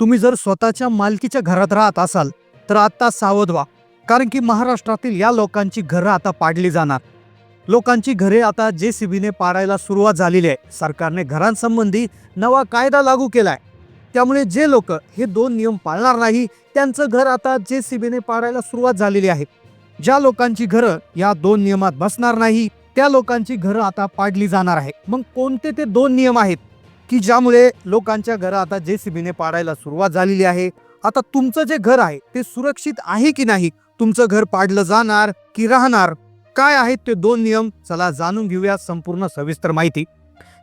तुम्ही जर स्वतःच्या मालकीच्या घरात राहत असाल तर आत्ता सावध व्हा कारण की महाराष्ट्रातील या लोकांची घरं आता पाडली जाणार. लोकांची घरे आता जे सी बीने पाडायला सुरुवात झालेली आहे. सरकारने घरांसंबंधी नवा कायदा लागू केला आहे त्यामुळे जे लोक हे दोन नियम पाळणार नाही त्यांचं घर आता जे सी बीने पाडायला सुरुवात झालेली आहे. ज्या लोकांची घरं या दोन नियमात बसणार नाही त्या लोकांची घरं आता पाडली जाणार आहे. मग कोणते ते दोन नियम आहेत? की ज्यामुळे लोकांच्या घरं आता जे सी बीने पाडायला सुरुवात झालेली आहे. आता तुमचं जे घर आहे ते सुरक्षित आहे की नाही? तुमचं घर पाडलं जाणार की राहणार? काय आहेत ते दोन नियम? चला जाणून घेऊया संपूर्ण सविस्तर माहिती.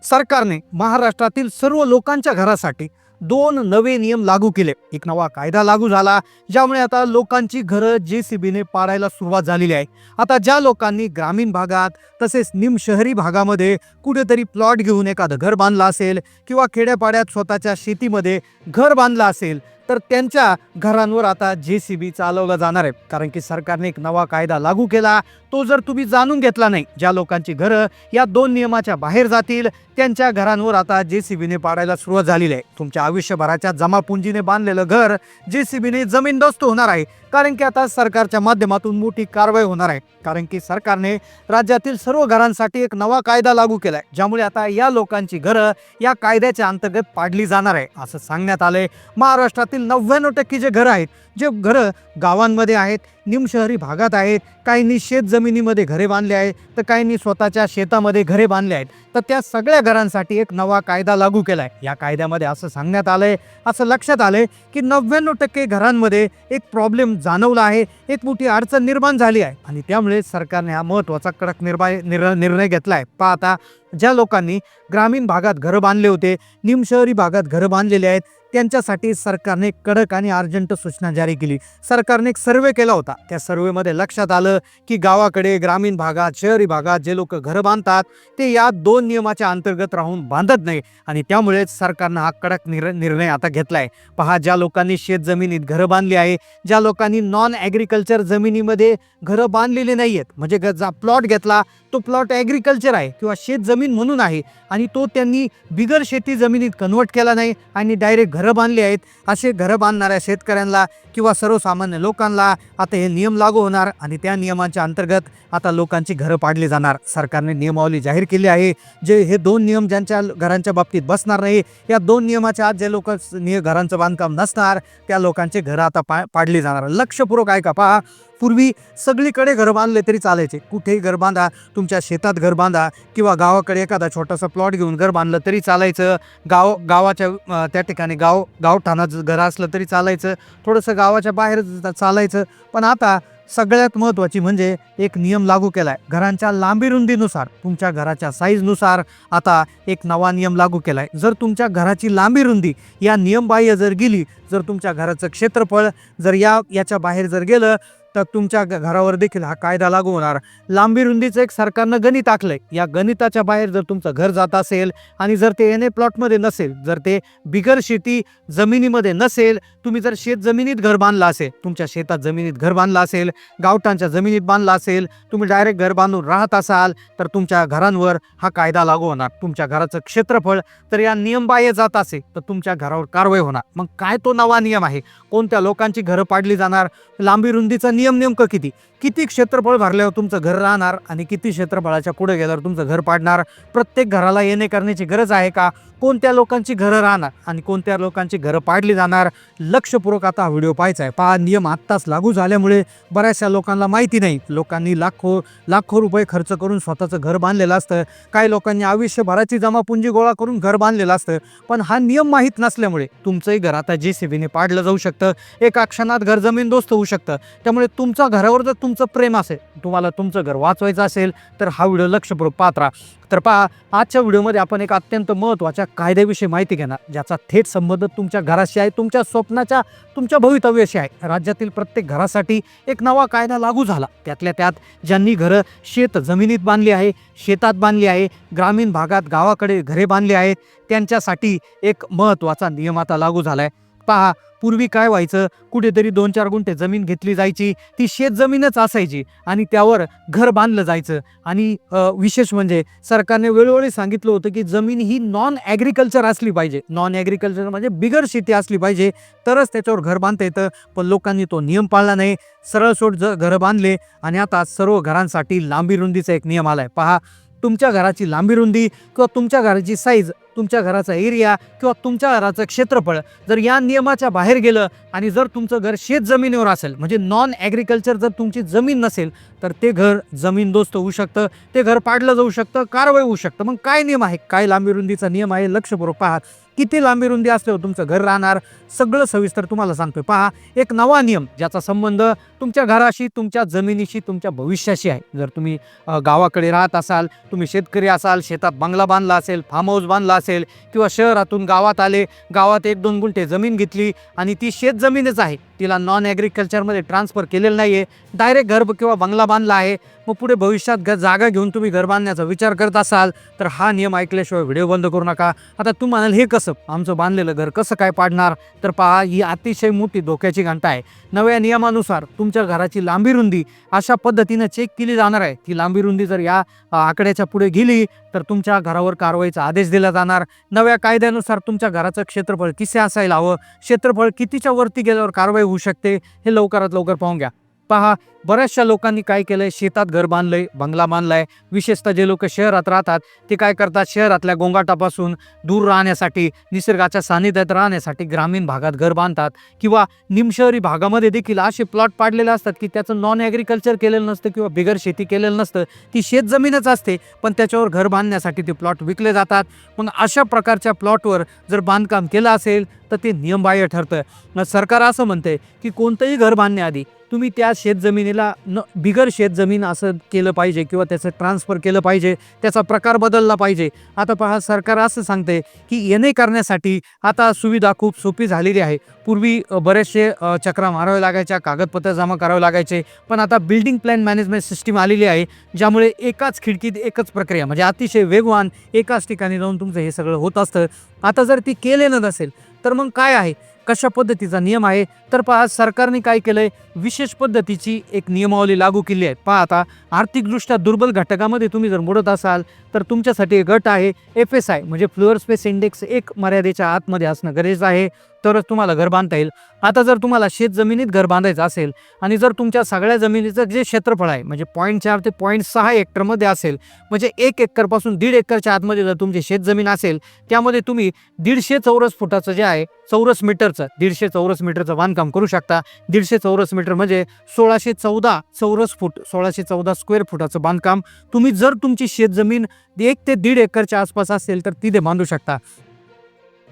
सरकारने महाराष्ट्रातील सर्व लोकांच्या घरासाठी दोन नवे नियम लागू केले. एक नवा कायदा लागू झाला ज्यामुळे आता लोकांची घरं जे सी बीने पाडायला सुरुवात झालेली आहे. आता ज्या लोकांनी ग्रामीण भागात तसेच निम शहरी भागामध्ये कुठेतरी प्लॉट घेऊन एखादं घर बांधलं असेल किंवा खेड्यापाड्यात स्वतःच्या शेतीमध्ये घर बांधलं असेल तर त्यांच्या घरांवर आता जे सी बी चालवला जाणार आहे. कारण की सरकारने एक नवा कायदा लागू केला. तो जर तुम्ही जाणून घेतला नाही ज्या लोकांची घरं या दोन नियमाच्या बाहेर जातील त्यांच्या घरांवर आता जे सी बीने पाडायला सुरुवात झालेली आहे. तुमच्या आयुष्यभराच्या जमापुंजीने बांधलेलं घर जे सी बीने जमीनदोस्त होणार आहे. कारण की आता सरकारच्या माध्यमातून मोठी कारवाई होणार आहे. कारण की सरकारने राज्यातील सर्व घरांसाठी एक नवा कायदा लागू केलाय ज्यामुळे आता या लोकांची घरं या कायद्याच्या अंतर्गत पाडली जाणार आहे. असं सांगण्यात आलंय महाराष्ट्रातील नव्याण्णव टक्के जे घरं आहेत जे घरं गावांमध्ये आहेत निमशहरी भागात आहेत काहींनी शेत जमिनीमध्ये घरे बांधले आहेत तर काहींनी स्वतःच्या शेतामध्ये घरे बांधले आहेत तर त्या सगळ्या घरांसाठी एक नवा कायदा लागू केला आहे या कायद्यामध्ये असं सांगण्यात आलं आहे असं लक्षात आलं आहे की नव्याण्णव टक्के घरांमध्ये एक प्रॉब्लेम जाणवला आहे एक मोठी अडचण निर्माण झाली आहे. आणि त्यामुळे सरकारने हा महत्त्वाचा कडक निर्णय निर्णय घेतला आहे पाहता ज्या लोकांनी ग्रामीण भागात घरं बांधले होते निमशहरी भागात घरं बांधलेले आहेत त्यांच्यासाठी सरकारने कडक आणि अर्जंट सूचना जारी केली. सरकारने एक सर्वे केला होता. त्या सर्वेमध्ये लक्षात आलं की गावाकडे ग्रामीण भागात शहरी भागात जे लोक घरं बांधतात ते या दोन नियमाच्या अंतर्गत राहून बांधत नाही आणि त्यामुळेच सरकारनं हा कडक निर निर्णय आता घेतला आहे पहा ज्या लोकांनी शेत जमिनीत घरं बांधली आहे ज्या लोकांनी नॉन ॲग्रिकल्चर जमिनीमध्ये घरं बांधलेली नाही आहेत म्हणजे प्लॉट घेतला तो प्लॉट ॲग्रिकल्चर आहे किंवा शेत जमीन म्हणून आहे आणि तो त्यांनी बिगर शेती जमिनीत कन्वर्ट केला नाही आणि डायरेक्ट घरं बांधली आहेत. असे घरं बांधणाऱ्या शेतकऱ्यांना किंवा सर्वसामान्य लोकांना आता हे नियम लागू होणार आणि त्या नियमांच्या अंतर्गत आता लोकांची घरं पाडली जाणार. सरकारने नियमावली जाहीर केली आहे. जे हे दोन नियम ज्यांच्या घरांच्या बाबतीत बसणार नाही या दोन नियमाच्या आत जे लोक निय घरांचं बांधकाम नसणार त्या लोकांचे घरं आता पा पाडली जाणार. लक्षपूर्वक ऐका पहा. पूर्वी सगळीकडे घर बांधले तरी चालायचे. कुठेही घर बांधा तुमच्या शेतात घर बांधा किंवा गावाकडे एखादा छोटासा प्लॉट घेऊन घर बांधलं तरी चालायचं. गाव गावाच्या त्या ठिकाणी गाव गावठाणात घर असलं तरी चालायचं. थोडंसं गाव गावाच्या बाहेर चालायचं. पण आता सगळ्यात महत्त्वाची म्हणजे एक नियम लागू केला आहे घरांच्या लांबी रुंदीनुसार तुमच्या घराच्या साईजनुसार आता एक नवा नियम लागू केला आहे जर तुमच्या घराची लांबी रुंदी या नियमबाह्य जर गेली जर तुमच्या घराचं क्षेत्रफळ जर या याच्या बाहेर जर गेलं तर तुमच्या घ- घरावर देखील हा कायदा लागू होणार. लांबी रुंदीचं एक सरकारनं गणित आखलंय. या गणिताच्या बाहेर जर तुमचं घर जात असेल आणि जर ते एन ए प्लॉटमध्ये नसेल जर ते बिगर शेती जमिनीमध्ये नसेल तुम्ही जर शेत जमिनीत घर बांधलं असेल तुमच्या शेतात जमिनीत घर बांधलं असेल गावठांच्या जमिनीत बांधलं असेल तुम्ही डायरेक्ट घर बांधून राहत असाल तर तुमच्या घरांवर हा कायदा लागू होणार. तुमच्या घराचं क्षेत्रफळ तर या नियमबाह्य जात असेल तर तुमच्या घरावर कारवाई होणार. मग काय तो नवा नियम आहे? कोणत्या लोकांची घरं पाडली जाणार? लांबी रुंदीचा नियम नियम नेमकं किती? किती क्षेत्रफळ भरल्यावर तुमचं घर राहणार आणि किती क्षेत्रफळाच्या पुढे गेल्यावर तुमचं घर पाडणार? प्रत्येक घराला येणे करण्याची गरज आहे का? कोणत्या लोकांची घरं राहणार आणि कोणत्या लोकांची घरं पाडली जाणार? लक्षपूर्वक आता हा व्हिडिओ पाहायचा आहे. पहा नियम आत्ताच लागू झाल्यामुळे बऱ्याचशा लोकांना माहिती नाही. लोकांनी लाखो लाखो रुपये खर्च करून स्वतःचं घर बांधलेलं असतं. काही लोकांनी आयुष्यभराची जमापुंजी गोळा करून घर बांधलेलं असतं. पण हा नियम माहीत नसल्यामुळे तुमचंही घर आता जे सी बीने पाडलं जाऊ शकतं. एका क्षणात घर जमीन दोस्त होऊ शकतं. त्यामुळे तुमच्या घरावर जर तुमचं प्रेम असेल तुम्हाला तुमचं घर वाचवायचं असेल तर हा व्हिडिओ लक्षपूर्वक पाहत राहा. तर पहा आजच्या व्हिडिओमध्ये आपण एक अत्यंत महत्त्वाच्या कायद्याविषयी माहिती घेणार ज्याचा थेट संबंध तुमच्या घराशी आहे तुमच्या स्वप्नाच्या तुमच्या भवितव्याशी आहे. राज्यातील प्रत्येक घरासाठी एक नवा कायदा लागू झाला. त्यातल्या त्यात ज्यांनी घरं शेत जमिनीत बांधली आहे शेतात बांधली आहे ग्रामीण भागात गावाकडे घरे बांधली आहेत त्यांच्यासाठी एक महत्त्वाचा नियम आता लागू झाला आहे पहा पूर्वी काय व्हायचं? कुठेतरी दोन चार गुंठे जमीन घेतली जायची. ती शेत जमीनच असायची आणि त्यावर घर बांधलं जायचं. आणि विशेष म्हणजे सरकारने वेळोवेळी सांगितलं होतं की जमीन ही नॉन ॲग्रिकल्चर असली पाहिजे. नॉन ॲग्रिकल्चर म्हणजे बिगर शेती असली पाहिजे. तरच त्याच्यावर घर बांधता येतं. पण लोकांनी तो नियम पाळला नाही. सरळ सोड ज घरं बांधले आणि आता सर्व घरांसाठी लांबी रुंदीचा एक नियम आलाय. पहा तुमच्या घराची लांबी रुंदी किंवा तुमच्या घराची साईज तुमच्या घराचा एरिया किंवा तुमच्या घराचं क्षेत्रफळ जर या नियमाच्या बाहेर गेलं आणि जर तुमचं घर शेत जमिनीवर असेल म्हणजे नॉन ॲग्रिकल्चर जर तुमची जमीन नसेल तर ते घर जमीनदोस्त होऊ शकतं ते घर पाडलं जाऊ शकतं कारवाई होऊ शकतं. मग काय नियम आहे? काय लांबी रुंदीचा नियम आहे? लक्षपूर्वक पहा. किती लांबी रुंदी असल्यावर हो तुमचं घर राहणार सगळं सविस्तर तुम्हाला सांगतोय. पहा एक नवा नियम ज्याचा संबंध तुमच्या घराशी तुमच्या जमिनीशी तुमच्या भविष्याशी आहे. जर तुम्ही गावाकडे राहत असाल तुम्ही शेतकरी असाल शेतात बंगला बांधला असेल फार्म हाऊस बांधला असेल किंवा शहरातून गावात आले गावात एक दोन गुंठे जमीन घेतली आणि ती शेत जमीनच आहे तिला नॉन ॲग्रिकल्चरमध्ये ट्रान्सफर केलेलं नाही आहे डायरेक्ट घर किंवा बंगला बांधला आहे मग पुढे भविष्यात घर जागा घेऊन तुम्ही घर बांधण्याचा विचार करत असाल तर हा नियम ऐकल्याशिवाय व्हिडिओ बंद करू नका. आता तू म्हणाल हे कसं आमचं बांधलेलं घर कसं काय पाडणार? तर पहा ही अतिशय मोठी धोक्याची घंटा आहे. नव्या नियमानुसार तुमच्या घराची लांबी रुंदी अशा पद्धतीनं चेक केली जाणार आहे. ती लांबी रुंदी जर या आकड्याच्या पुढे गेली तर तुमच्या घरावर कारवाईचा आदेश दिला जाणार. नव्या कायद्यानुसार तुमच्या घराचं क्षेत्रफळ किसे असायला हवं? क्षेत्रफळ कितीच्या वरती गेल्यावर कारवाई होऊ शकते? हे लवकरात लवकर पाहून घ्या. पहा बऱ्याचशा लोकांनी काय केलंय? शेतात घर बांधलंय बंगला बांधलाय. विशेषतः जे लोक शहरात राहतात ते काय करतात? शहरातल्या गोंगाटापासून दूर राहण्यासाठी निसर्गाच्या सानिध्यात राहण्यासाठी ग्रामीण भागात घर बांधतात. किंवा निमशहरी भागामध्ये देखील असे प्लॉट पाडलेले असतात की त्याचं नॉन ॲग्रिकल्चर केलेलं नसतं किंवा बिगर शेती केलेलं नसतं. ती शेतजमीनच असते पण त्याच्यावर घर बांधण्यासाठी ते प्लॉट विकले जातात. मग अशा प्रकारच्या प्लॉटवर जर बांधकाम केलं असेल तर ते नियमबाह्य ठरतं. सरकार असं म्हणतंय की कोणतंही घर बांधण्याआधी तुम्ही त्या शेतजमिनीला न बिगर शेतजमीन असं केलं पाहिजे किंवा त्याचं ट्रान्सफर केलं पाहिजे त्याचा प्रकार बदलला पाहिजे. आता पहा सरकार असं सांगते की येणे करण्यासाठी आता सुविधा खूप सोपी झालेली आहे. पूर्वी बरेचसे चक्रा मारावे लागायच्या कागदपत्र जमा करावे लागायचे पण आता बिल्डिंग प्लॅन मॅनेजमेंट सिस्टीम आलेली आहे ज्यामुळे एकाच खिडकीत एकच प्रक्रिया म्हणजे अतिशय वेगवान एकाच ठिकाणी जाऊन तुमचं हे सगळं होत असतं. आता जर ती केलेलं नसेल तर मग काय आहे? कशा पद्धतीचा नियम आहे? तर पहा सरकारने काय केलं आहे विशेष पद्धतीची एक नियमावली लागू केली आहे. पहा आता आर्थिकदृष्ट्या दुर्बल घटकामध्ये तुम्ही जर मोडत असाल तर तुमच्यासाठी एक गट आहे एफ एस आय म्हणजे फ्लोअर स्पेस इंडेक्स एक मर्यादेच्या आतमध्ये असणं गरजेचं आहे. तरच तुम्हाला घर बांधता येईल. आता जर तुम्हाला शेत जमिनीत घर बांधायचं असेल आणि जर तुमच्या सगळ्या जमिनीचं जे क्षेत्रफळ आहे म्हणजे पॉईंट चार ते पॉईंट सहा हेक्टरमध्ये असेल म्हणजे एक एकरपासून दीड एकरच्या आतमध्ये जर तुमची शेत जमीन असेल त्यामध्ये तुम्ही दीडशे चौरस फुटाचं जे आहे चौरस मीटरचं दीडशे चौरस मीटरचं बांधकाम करू शकता. दीडशे चौरस मीटर म्हणजे सोळाशे चौदा चौरस फूट सोळाशे चौदा स्क्वेअर फुटाचं बांधकाम तुम्ही जर तुमची शेतजमीन एक ते दीड एकरच्या आसपास असेल तर तिथे बांधू शकता.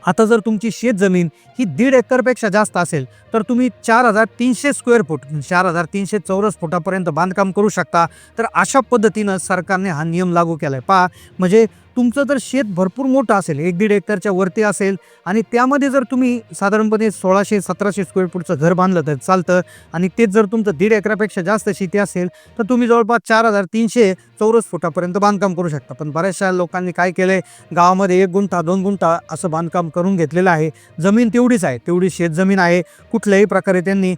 आता जर तुमची शेतजमीन ही दीड एकरपेक्षा जास्त असेल तर तुम्ही चार हजार तीनशे स्क्वेअर म्हणजे फूट चार हजार तीनशे चौरस फुटापर्यंत बांधकाम करू शकता. तर अशा पद्धतीनं सरकारने हा नियम लागू केला आहे पहा म्हणजे तुमचं जर शेत भरपूर मोठं असेल एक दीड एकरच्या वरती असेल आणि त्यामध्ये जर तुम्ही साधारणपणे सोळाशे सतराशे स्क्वेअर फूटचं घर बांधलं तर चालतं आणि तेच जर तुमचं दीड एकरापेक्षा जास्त शेती असेल तर तुम्ही जवळपास चार हजार तीनशे चौरस फुटापर्यंत बांधकाम करू शकता. पण बऱ्याचशा लोकांनी काय केलं आहे गावामध्ये एक गुंठा दोन गुंठा असं बांधकाम करून घेतलेलं आहे. जमीन तेवढीच आहे तेवढी शेतजमीन आहे. कुठल्याही प्रकारे त्यांनी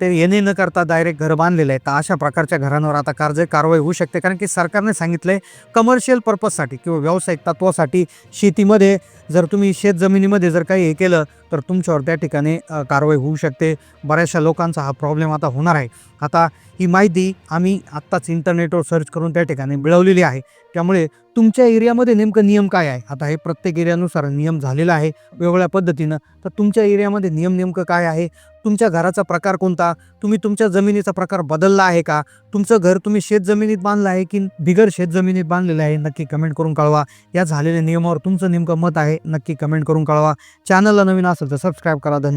ते येणे न करता डायरेक्ट घर बांधलेलं आहे. तर अशा प्रकारच्या घरांवर आता कारज कारवाई होऊ शकते. कारण की सरकारने सांगितलं आहे कमर्शियल पर्पजसाठी किंवा व्यावसायिक तत्वासाठी शेतीमध्ये जर तुम्ही शेतजमिनीमध्ये जर काही हे केलं तर तुमच्यावर त्या ठिकाणी कारवाई होऊ शकते. बऱ्याचशा लोकांचा हा प्रॉब्लेम आता होणार आहे. आता ही माहिती आम्ही आत्ताच इंटरनेटवर सर्च करून त्या ठिकाणी मिळवलेली आहे. त्यामुळे तुमच्या एरियामध्ये नेमकं नियम काय आहे? आता हे प्रत्येक एरियानुसार नियम झालेला आहे वेगवेगळ्या पद्धतीनं. तर तुमच्या एरियामध्ये नियम नेमकं काय आहे? तुमच्या घराचा प्रकार कोणता? तुम्ही तुमच्या जमिनीचा प्रकार बदलला आहे का? तुमचं घर तुम्ही शेतजमिनीत बांधलं आहे की बिगर शेतजमिनीत बांधलेलं आहे? नक्की कमेंट करून कळवा. या झालेल्या नियमावर तुमचं नेमकं मत आहे. नक्की कमेंट करून कळवा. चॅनलला नवीन असेल तर सबस्क्राईब करा. धन्यवाद.